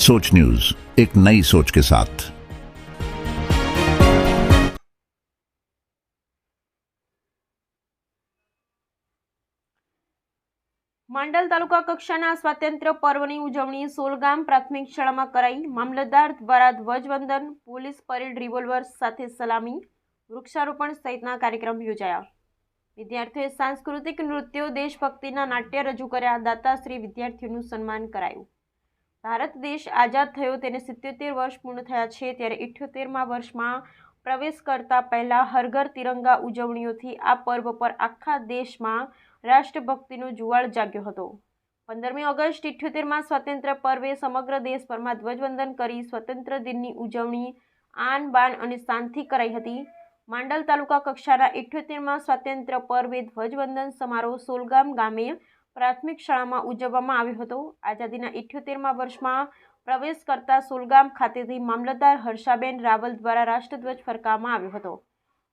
सोच न्यूज एक नई सोच के साथ માંડલ તાલુકા કક્ષાના સ્વાતંત્ર્ય પર્વની ઉજવણી સોલગામ પ્રાથમિક શાળામાં કરાઈ મામલતદાર દ્વારા ધ્વજવંદન પોલીસ પરેડ રિવોલ્વર સાથે સલામી વૃક્ષારોપણ સહિતના કાર્યક્રમ યોજાયા વિદ્યાર્થીઓએ સાંસ્કૃતિક નૃત્યો દેશભક્તિના નાટ્ય રજૂ કર્યા દાતાશ્રી વિદ્યાર્થીઓનું સન્માન કરાયું ભારત દેશ આઝાદ થયો, તેને સિત્યોતેર વર્ષ પૂર્ણ થયા છે, ત્યારે ઇઠ્યોતેરમાં વર્ષમાં પ્રવેશ કરતા પહેલાં હરઘર તિરંગા ઉજવણીઓથી આ પર્વ પર આખા દેશમાં રાષ્ટ્રભક્તિનો જુવાળ જાગ્યો હતો. પંદરમી ઓગસ્ટ ઇઠ્યોતેરમાં સ્વાતંત્ર્ય પર્વે સમગ્ર દેશભરમાં ધ્વજવંદન કરી સ્વતંત્ર દિનની ઉજવણી આન, બાન અને શાંતિ કરાઈ હતી. માંડલ તાલુકા કક્ષાના ઇઠ્યોતેરમાં સ્વાતંત્ર્ય પર્વે ધ્વજવંદન સમારોહ સોલગામ ગામે પ્રાથમિક શાળામાં ઉજવવામાં આવ્યો હતો. આઝાદીના ઇઠ્યોતેરમા વર્ષમાં પ્રવેશ કરતા સોલગામ ખાતેથી મામલતદાર હર્ષાબેન રાવલ દ્વારા રાષ્ટ્રધ્વજ ફરકાવવામાં આવ્યો હતો.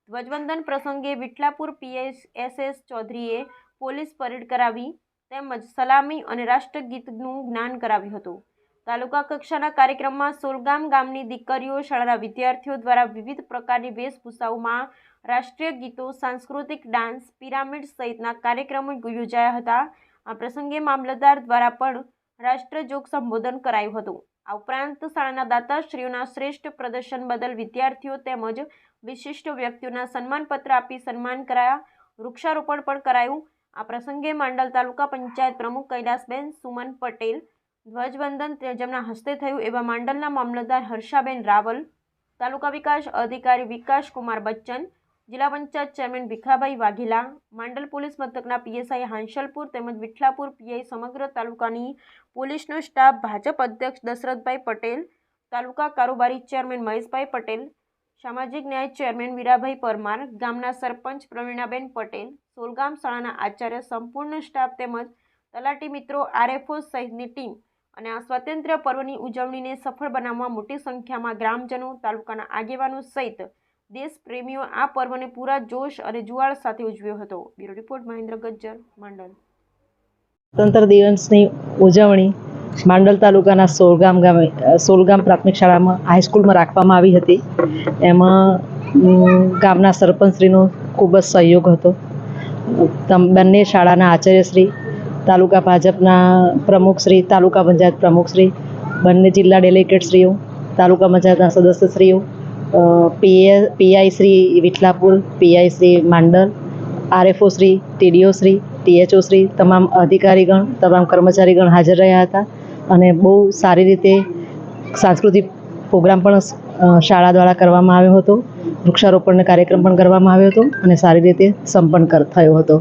ધ્વજવંદન પ્રસંગે વિઠલાપુર પીએસ એસએસ ચૌધરીએ પોલીસ પરેડ કરાવી તેમજ સલામી અને રાષ્ટ્રગીતનું જ્ઞાન કરાવ્યું હતું. તાલુકા કક્ષાના કાર્યક્રમમાં સોલગામ ગામની દીકરીઓ, શાળાના વિદ્યાર્થીઓ દ્વારા વિવિધ પ્રકારની વેશભૂષાઓમાં રાષ્ટ્રીય ગીતો, સાંસ્કૃતિક ડાન્સ, પિરામિડ સહિતના કાર્યક્રમો યોજાયા હતા. આ પ્રસંગે મામલતદાર દ્વારા પણ રાષ્ટ્રજોગ સંબોધન કરાયું હતું. આ ઉપરાંત શાળાના દાતાશ્રીઓના શ્રેષ્ઠ પ્રદર્શન બદલ વિદ્યાર્થીઓ તેમજ વિશિષ્ટ વ્યક્તિઓના સન્માનપત્ર આપી સન્માન કરાયા. વૃક્ષારોપણ પણ કરાયું. આ પ્રસંગે માંડલ તાલુકા પંચાયત પ્રમુખ કૈલાસબેન સુમન પટેલ, ધ્વજવંદન જેમના હસ્તે થયું એવા માંડલના મામલતદાર હર્ષાબેન રાવલ, તાલુકા વિકાસ અધિકારી વિકાસ કુમાર બચ્ચન જિલ્લા પંચાયત ચેરમેન ભીખાભાઈ વાઘેલા, માંડલ પોલીસ મથકના પીએસઆઈ હાંસલપુર તેમજ વિઠલાપુર પીઆઈ સમગ્ર તાલુકાની પોલીસનો સ્ટાફ ભાજપ અધ્યક્ષ દશરથભાઈ પટેલ, તાલુકા કારોબારી ચેરમેન મહેશભાઈ પટેલ, સામાજિક ન્યાય ચેરમેન વીરાભાઈ પરમાર, ગામના સરપંચ પ્રવીણાબેન પટેલ, સોલગામ શાળાના આચાર્ય સંપૂર્ણ સ્ટાફ તેમજ તલાટી મિત્રો આરએફઓ સહિતની ટીમ અને આ સ્વાતંત્ર્ય પર્વની ઉજવણીને સફળ બનાવવા મોટી સંખ્યામાં ગ્રામજનો, તાલુકાના આગેવાનો સહિત દેશપ્રેમીઓ આ પર્વને પૂરા જોશ અને જુવાળ સાથે ઉજવ્યો હતો. Bureau report Mahendra Gajjar, Mandal. સ્વતંત્ર દિવસની ઉજવણી માંડલ તાલુકાના સોલગામ ગામે સોલગામ પ્રાથમિક શાળામાં હાઈસ્કૂલમાં રાખવામાં આવી હતી. એમાં ગામના સરપંચશ્રીનો ખૂબ જ સહયોગ હતો. બંને શાળાના આચાર્યશ્રી, તાલુકા ભાજપના પ્રમુખશ્રી, તાલુકા પંચાયત પ્રમુખશ્રી, બંને જિલ્લા ડેલિગેટશ્રીઓ, તાલુકા પંચાયતના સદસ્યશ્રીઓ PA, PI Shri Vithlapur, PI Shri Mandal, RFO Shri, TDO Shri, THO Shri, તમામ અધિકારીગણ, તમામ કર્મચારીગણ હાજર રહ્યા હતા અને બહુ સારી રીતે સાંસ્કૃતિક પ્રોગ્રામ પણ શાળા દ્વારા કરવામાં આવ્યો હતો. વૃક્ષારોપણનો કાર્યક્રમ પણ કરવામાં આવ્યો હતો અને સારી રીતે સંપન્ન થયો હતો.